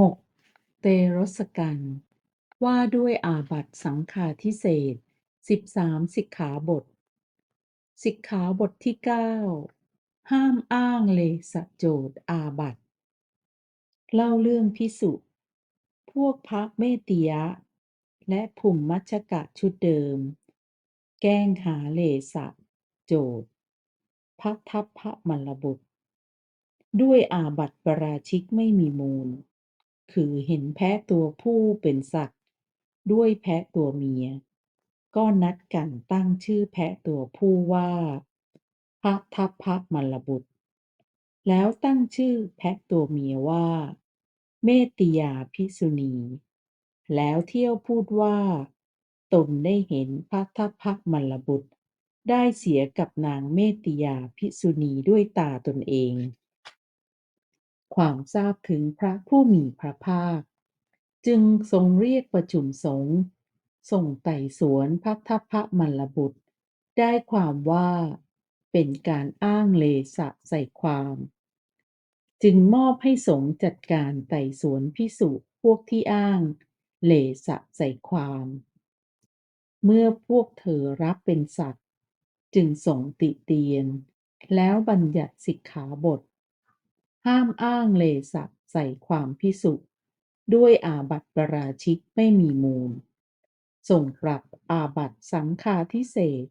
6. เตรสกันว่าด้วยอาบัตสังฆาทิเศษสิบสามสิกขาบท สิกขาบทที่เก้าห้ามอ้างเลสโจทย์อาบัตเล่าเรื่องพิสุพวกพระเมติยะ และภุมมัชกะชุดเดิม แกล้งหาเลสะโจทย์พัทธัพพระมลบุตร ด้วยอาบัตปราชิกไม่มีมูล คือเห็นแพะตัวผู้เป็นสัตว์ ด้วยแพะตัวเมีย ก็นัดกันตั้งชื่อแพะตัวผู้ว่าพัทธัพพระมลบุตร แล้วตั้งชื่อแพะตัวเมียว่า เมติยาภิกษุณี แล้วเที่ยวพูดว่า ตนได้เห็นพัทธัพพระมลบุตร ได้เสียกับนางเมติยาภิกษุณีด้วยตาตนเอง ความทราบถึงพระผู้มีพระภาค จึงทรงเรียกประชุมสงฆ์ส่งไต่สวนพัทธัพพมลบุตร ได้ความว่าเป็นการอ้างเลสะใส่ความ จึงมอบให้สงฆ์จัดการไต่สวนภิกษุพวกที่อ้างเลสะใส่ความ เมื่อพวกเธอรับเป็นสัตว์ จึงส่งติเตียน แล้วบัญญัติสิกขาบท ห้ามอ้างเลสะใส่ความภิกษุด้วยอาบัติปราชิกไม่มีมูล ส่งปรับอาบัติสังฆาทิเศษ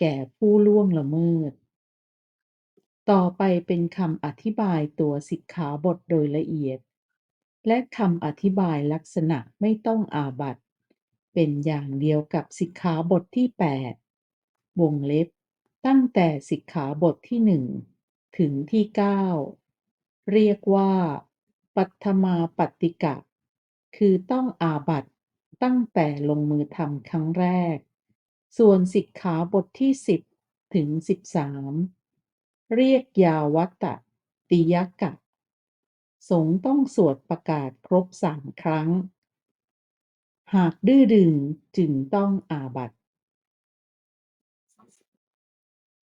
แก่ผู้ล่วงละเมิด ต่อไปเป็นคำอธิบายตัวสิกขาบทโดยละเอียด และคำอธิบายลักษณะไม่ต้องอาบัติ เป็นอย่างเดียวกับสิกขาบทที่ 8 วงเล็บ ตั้งแต่สิกขาบทที่หนึ่งถึงที่เก้า เรียกว่า ปัทถมาปัตติกะ คือต้องอาบัติตั้งแต่ลงมือทำครั้งแรก ส่วนสิกขาบทที่ 10 ถึง 13 เรียกยาวัตตติยกะ สงฆ์ต้องสวดประกาศครบสามครั้ง หากดื้อดึงจึงต้องอาบัติ